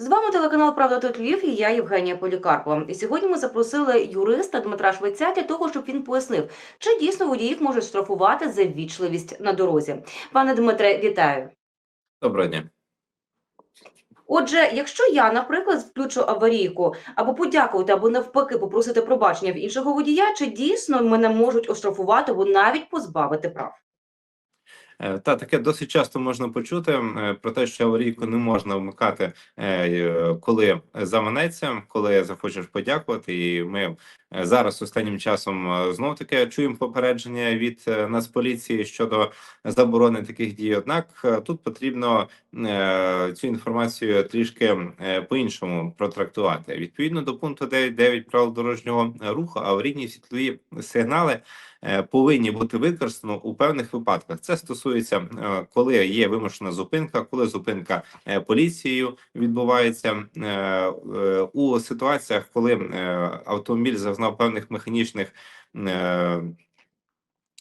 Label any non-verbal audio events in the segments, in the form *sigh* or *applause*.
З вами телеканал Правда тут Львів і я Євгенія Полікарпова. І сьогодні ми запросили юриста Дмитра Швеця для того, щоб він пояснив, чи дійсно водіїв можуть штрафувати за ввічливість на дорозі. Пане Дмитре, вітаю. Доброго дня. Отже, якщо я, наприклад, включу аварійку або подякувати, або навпаки попросити пробачення в іншого водія, чи дійсно мене можуть оштрафувати або навіть позбавити прав? Е, Та таке досить часто можна почути е, про те, що аварійку не можна вмикати, е, коли заманеться, коли захочеш подякувати. І ми зараз останнім часом знов таки чуємо попередження від е, Нацполіції щодо заборони таких дій. Однак е, тут потрібно е, цю інформацію трішки е, по-іншому протрактувати. Відповідно до пункту 9.9 правил дорожнього руху, аварійні світлові сигнали е, повинні бути використані у певних випадках. Це стосується, е, коли є вимушена зупинка, коли зупинка е, поліцією відбувається е, е, у ситуаціях, коли е, автомобіль зазнав певних механічних. е,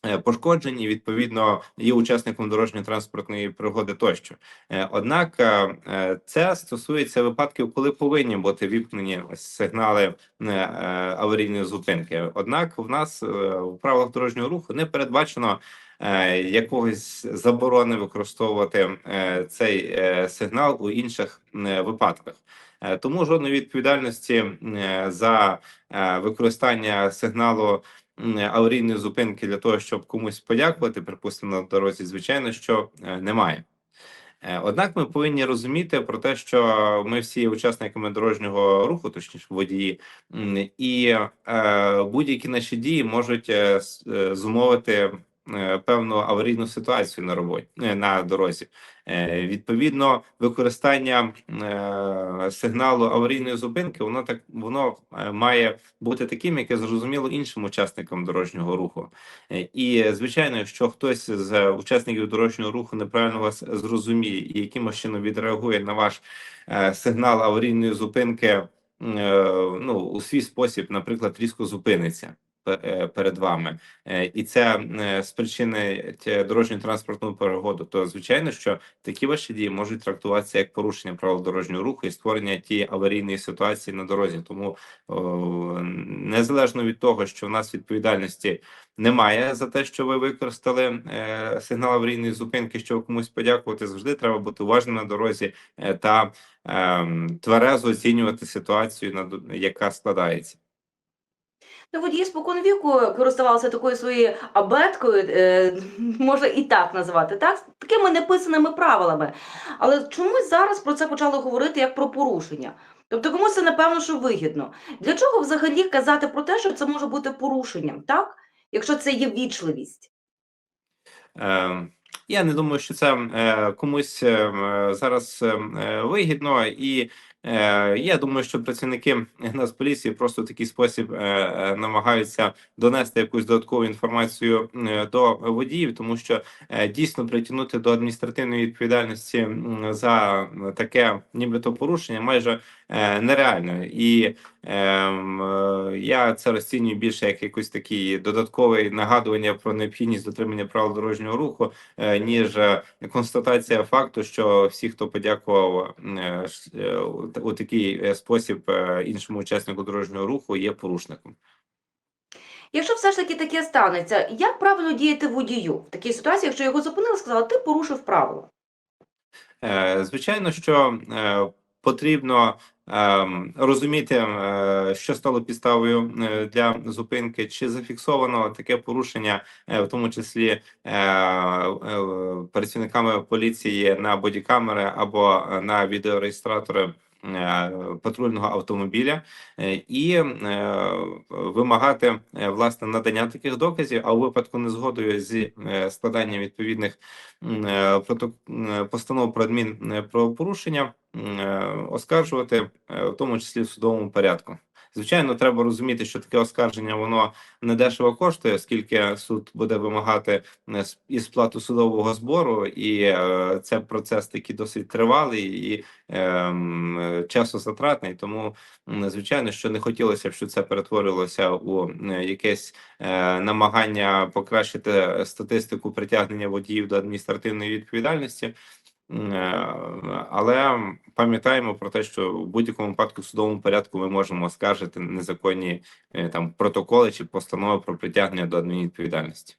е, Пошкоджень і відповідно є учасником дорожньо-транспортної пригоди тощо. Е, Однак це стосується випадків, коли повинні бути вімкнені сигнали аварійної зупинки. Однак в нас в правилах дорожнього руху не передбачено якогось заборони використовувати е, цей е, сигнал у інших е, випадках. Е, Тому жодної відповідальності е, за е, використання сигналу аварійної зупинки для того, щоб комусь подякувати, припустимо, на дорозі, звичайно, що е, немає. Е, Однак ми повинні розуміти про те, що ми всі є учасниками дорожнього руху, точніше водії, і е, будь-які наші дії можуть е, е, зумовити е, певну аварійну ситуацію на роботі е, на дорозі. Е, Відповідно, використання е, сигналу аварійної зупинки, воно так воно е, має бути таким, яке зрозуміло іншим учасникам дорожнього руху. Е, І звичайно, якщо хтось з учасників дорожнього руху неправильно вас зрозуміє і якимось чином відреагує на ваш е, сигнал аварійної зупинки, е, ну у свій спосіб, наприклад, різко зупиниться е, перед вами, е, і це е, спричинить дорожню транспортну перегоду, то звичайно, що такі ваші дії можуть трактуватися як порушення правил дорожнього руху і створення тієї аварійної ситуації на дорозі. Тому незалежно від того, що в нас відповідальності немає за те, що ви використали е, сигнал аварійної зупинки, щоб комусь подякувати. Завжди треба бути уважним на дорозі е, та е, тверезо оцінювати ситуацію, яка складається. Ну, водії спокон віку користувалися такою своєю абеткою, е, *laughs* можна і так назвати, так? такими неписаними правилами. Але чомусь зараз про це почали говорити як про порушення. Тобто комусь це напевно, що вигідно. Для чого взагалі казати про те, що це може бути порушенням, так? Якщо це є вічливість. Е, Я не думаю, що це е, комусь е, зараз е, е, вигідно, і я думаю, що працівники Нацполіції просто в такий спосіб е, е, намагаються донести якусь додаткову інформацію е, до водіїв, тому що е, дійсно притягнути до адміністративної відповідальності за таке, нібито порушення, майже е, нереально. І Ем, е, я це розцінюю більше як якийсь такий додатковий нагадування про необхідність дотримання правил дорожнього руху, е, ніж е, констатація факту, що всі, хто подякував е, у такий спосіб іншому учаснику дорожнього руху, є порушником. Якщо все ж таки таке станеться, як правильно діяти водію в такій ситуації, якщо його зупинили, сказали, ти порушив правила? Звичайно, що потрібно ем, розуміти, е, що стало підставою е, для зупинки, чи зафіксовано таке порушення, е, в тому числі працівниками поліції на бодікамери або на відеореєстратори. Е, Патрульного автомобіля е, і е, вимагати власне надання таких доказів, а у випадку незгодою з е, складанням відповідних постанов про адмін правопорушення м, е, оскаржувати, в тому числі в судовому порядку. Звичайно, треба розуміти, що таке оскарження воно не дешево коштує, оскільки суд буде вимагати е, і сплату судового збору, і е, це процес такий досить тривалий і ем, е, часозатратний. Тому, звичайно, що не хотілося б, щоб це перетворилося у е, якесь е, намагання покращити статистику притягнення водіїв до адміністративної відповідальності. Е, Але пам'ятаємо про те, що в будь-якому випадку в судовому порядку ми можемо оскаржити незаконні е, там протоколи чи постанови про притягнення до адмінвідповідальності.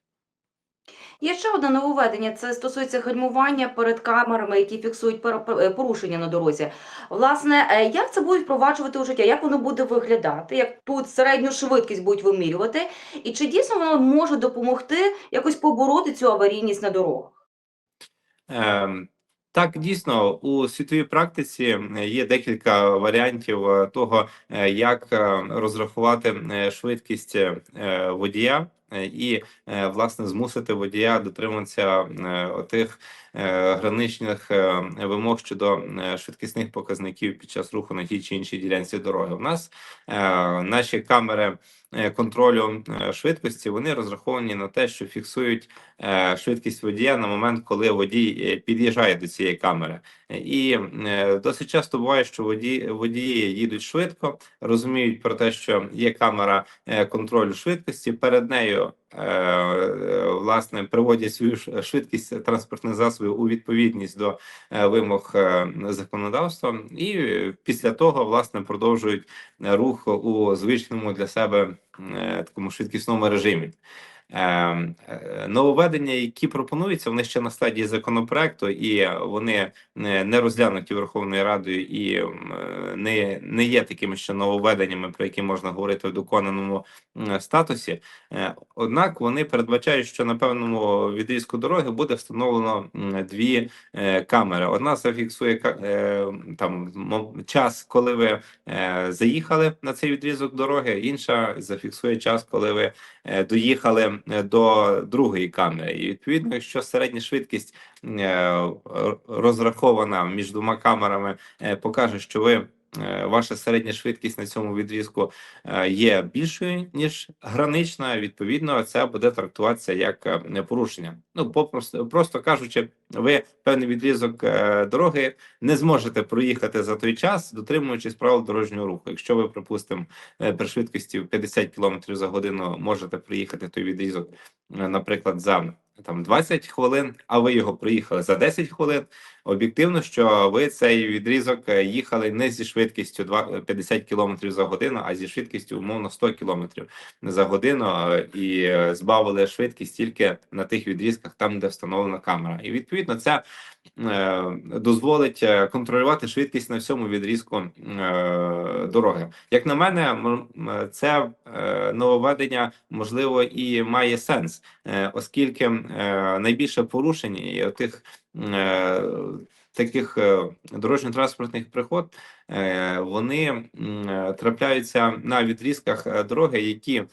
Є ще одне нововведення. Це стосується гальмування перед камерами, які фіксують пер- порушення на дорозі. Власне, е, як це будуть впроваджувати у життя? Як воно буде виглядати? Як тут середню швидкість будуть вимірювати? І чи дійсно воно може допомогти якось побороти цю аварійність на дорогах? Ем, Так, дійсно, у світовій практиці е, є декілька варіантів е, того, е, як розрахувати швидкість водія і, власне, змусити водія дотримуватися отих е, граничних вимог щодо швидкісних показників під час руху на тій чи іншій ділянці дороги. У нас наші камери контролю е, швидкості вони розраховані на те, що фіксують е, швидкість водія на момент, коли водій е, під'їжджає до цієї камери. Е, І е, досить часто буває, що водії, водії їдуть швидко, розуміють про те, що є камера е, контролю швидкості. Перед нею е, е, власне приводять свою швидкість транспортних засобів у відповідність до е, вимог е, законодавства, і е, після того власне продовжують е, рух у звичному для себе е, такому швидкісному режимі. Е, е, Нововведення, які пропонуються, вони ще на стадії законопроекту, і вони не розглянуті Верховною Радою і не, не є такими ще нововведеннями, про які можна говорити в доконаному статусі. Е, Однак вони передбачають, що на певному відрізку дороги буде встановлено дві камери. Одна зафіксує там час, коли ви заїхали на цей відрізок дороги, інша зафіксує час, коли ви доїхали до другої камери. І відповідно, якщо середня швидкість е, розрахована між двома камерами, е, покаже, що ви. Е, Ваша середня швидкість на цьому відрізку е, є більшою ніж гранична. Відповідно, це буде трактуватися як е, порушення. Ну попросту просто кажучи, ви певний відрізок дороги не зможете проїхати за той час, дотримуючись правил дорожнього руху. Якщо ви, припустимо, при швидкості в 50 км за годину можете проїхати той відрізок, наприклад, за там 20 хвилин, а ви його проїхали за 10 хвилин. Об'єктивно, що ви цей відрізок е, їхали не зі швидкістю два- 50 км за годину, а зі швидкістю умовно 100 км за годину, е, і е, збавили швидкість тільки на тих відрізках, там де встановлена камера. І відповідно це е, дозволить е, контролювати швидкість на всьому відрізку е, дороги. Як на мене, це е, нововведення можливо і має сенс, е, оскільки е, найбільше порушень і тих е, таких е, дорожньо-транспортних пригод е, вони е, трапляються на відрізках е, дороги, які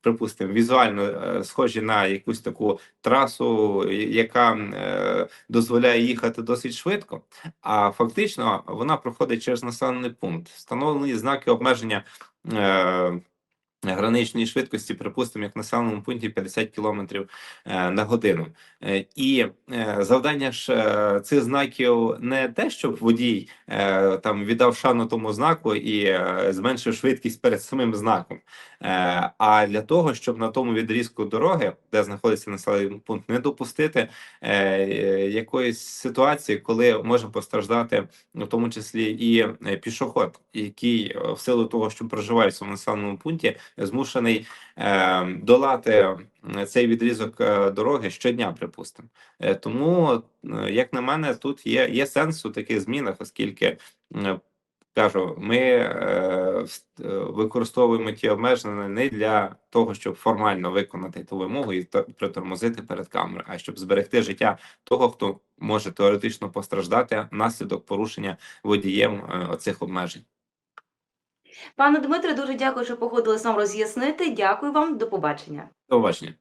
припустимо візуально е, схожі на якусь таку трасу, яка е, дозволяє їхати досить швидко, а фактично вона проходить через населений пункт. Встановлені знаки обмеження. Е, Граничної швидкості, припустимо, як в населеному пункті 50 км на годину. Е, І е, завдання ж е, цих знаків не те, щоб водій е, там віддав шану тому знаку і е, зменшив швидкість перед самим знаком, е, а для того, щоб на тому відрізку дороги, де знаходиться населений пункт, не допустити е, е, якоїсь ситуації, коли може постраждати в тому числі і е, пішоход, який е, в силу того, що проживає в цьому населеному пункті, змушений е, долати е, цей відрізок е, дороги щодня, припустимо. Тому, як на мене, тут є, є сенс у таких змінах, оскільки. Кажу, ми використовуємо ті обмеження не для того, щоб формально виконати ту вимогу і то- притормозити перед камерою, а щоб зберегти життя того, хто може теоретично постраждати внаслідок порушення водієм оцих обмежень. Пане Дмитре, дуже дякую, що погодились нам роз'яснити. Дякую вам, до побачення. До побачення.